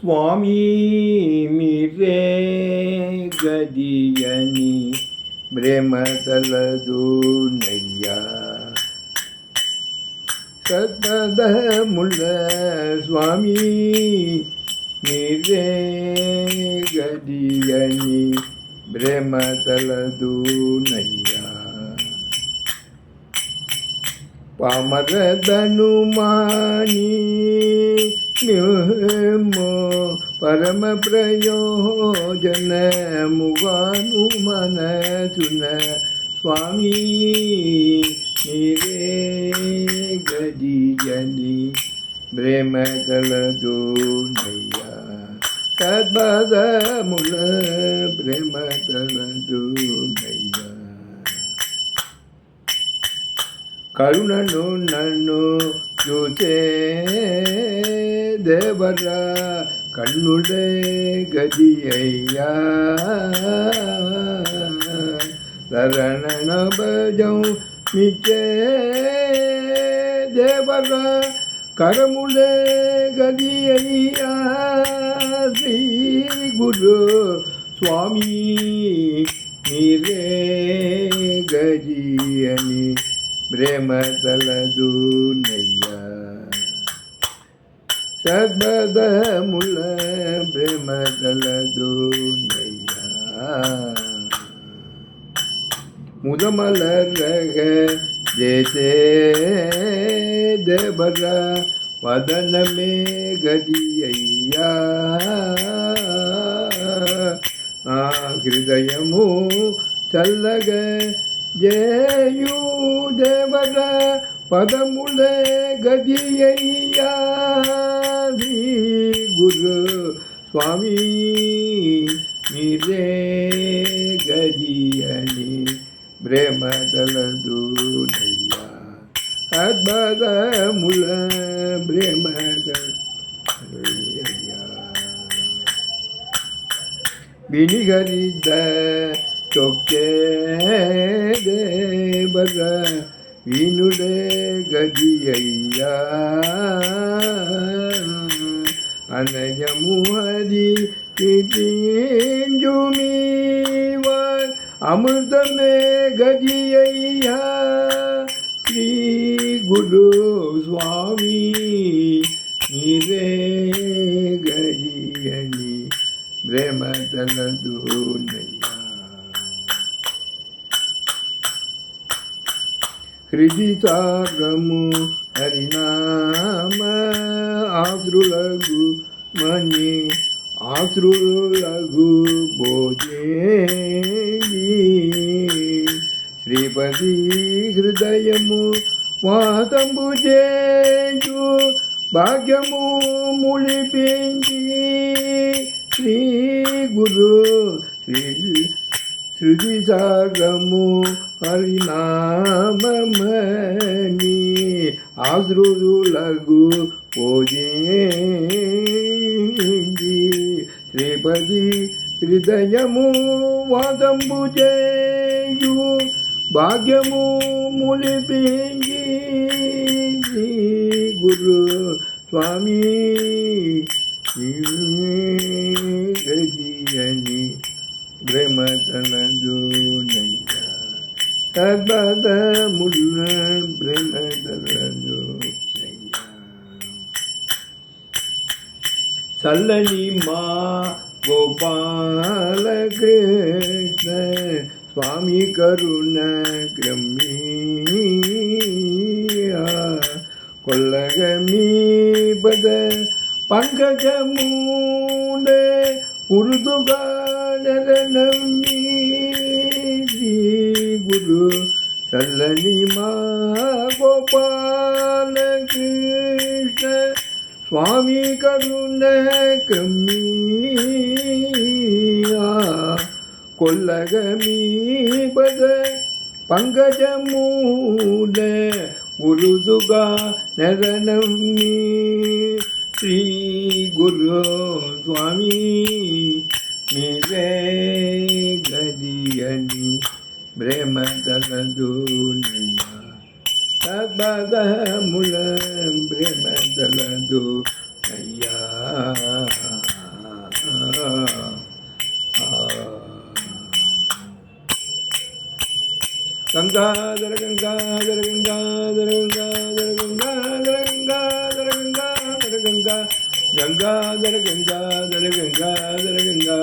స్వామి మీరే గదియని భ్రమతలదు నయ్యా. సతదముల స్వామి మీరే గదియని భ్రమతలదు నయ్యా. పామరదను మాని మేము పరమ ప్రయోజనముగాను మనసున స్వామి నీవే గడియని ప్రేమ కలదు నయ్యా. తద్భదముల ప్రేమ కలదు నయ్యా. కరుణను నన్ను ಯುತೆ ದೇವರ ಕಣ್ಣುಡೆ ಗದಿಯಯ್ಯ ಶರಣನ ಭಜೌ மிச்சே தேவர கரமுடே கதியையா. ஸ்ரீ குரு சுவாமி நீரே கஜியனி பிரேமதலது நைய सद मुल प्रेम दल दो मुदमल रह जैसे देवरा वदन में गडियैया हृदय मु चल गे जय यू देवरा పదములే గదియ్యాది గురు స్వామి మీరే గదియని ప్రేమదలదు అద్భుతముల ప్రేమదల వినిగరిద చొక్కే దేవర ఈనుడే గదియ్యా అనయము హరి జుమీవన్ అమృతమే గదియ్యా శ్రీ గురు స్వామి హృది సాగము హరినామ ఆశ్రులగు మణి ఆశ్రులగు భోజేంగి శ్రీపతి హృదయము వాతంబు చేయు భాగ్యము ములిపించి. శ్రీ గురు శ్రీ శృతి సాగము హరినామమని ఆశ్రులగు పూజించి శ్రీపతి హృదయము వాదంబు చేయు భాగ్యము ములిపింగి. గురు స్వామి గజి பிரமதனஜோனையா தத்பத முள்ள பிரமதனஜோனையா சல்லனி மா கோபாலகிருஷ்ண சுவாமி கருண கிரமியா கொல்லகமீபத பங்கஜமூண்ட உருதுகா ಶರಣರನೀ ಗುರು ಸಲ್ಲನಿ ಮಾ ಗೋಪಾಲ ಕೃಷ್ಣ ಸ್ವಾಮಿ ಕರುಣ ಕಮ್ಮಿಯ ಕೊಲ್ಲಗಮೀಪದ ಪಂಕಜ ಮೂಲ ಗುರುದುಗಾ ನರನಮ್ಮಿ ಶ್ರೀ ಗುರು ಸ್ವಾಮಿ ನಿವೇಗದಿಯಲಿ ಪ್ರೇಮದಲದೂನಯ್ಯ ತಪದ ಮುಲ ಪ್ರೇಮದಲದು ಅಯ್ಯ ಗಂಗಾಧರ ಗಂಗಾಧರ ಗಂಗಾಧರ ಗಂಗಾ गंगाधर गंगाधर गंगाधर गंगा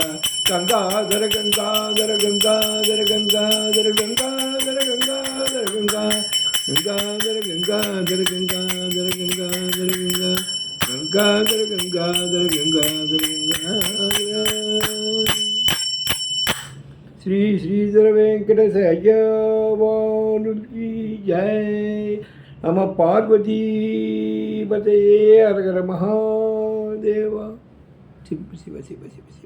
गंगाधर गंगाधर गंगाधर गंगाधर गंगाधर गंगाधर गंगा गंगाधर गंगाधर गंगाधर गंगाधर गंगा गंगाधर गंगाधर गंगाधर गंगा श्री श्रीधर वेंकटेशय्यवानु की जय नम पार्वती पते हर हर महा మహాదేవ శివ శివ శివ శివ శివ.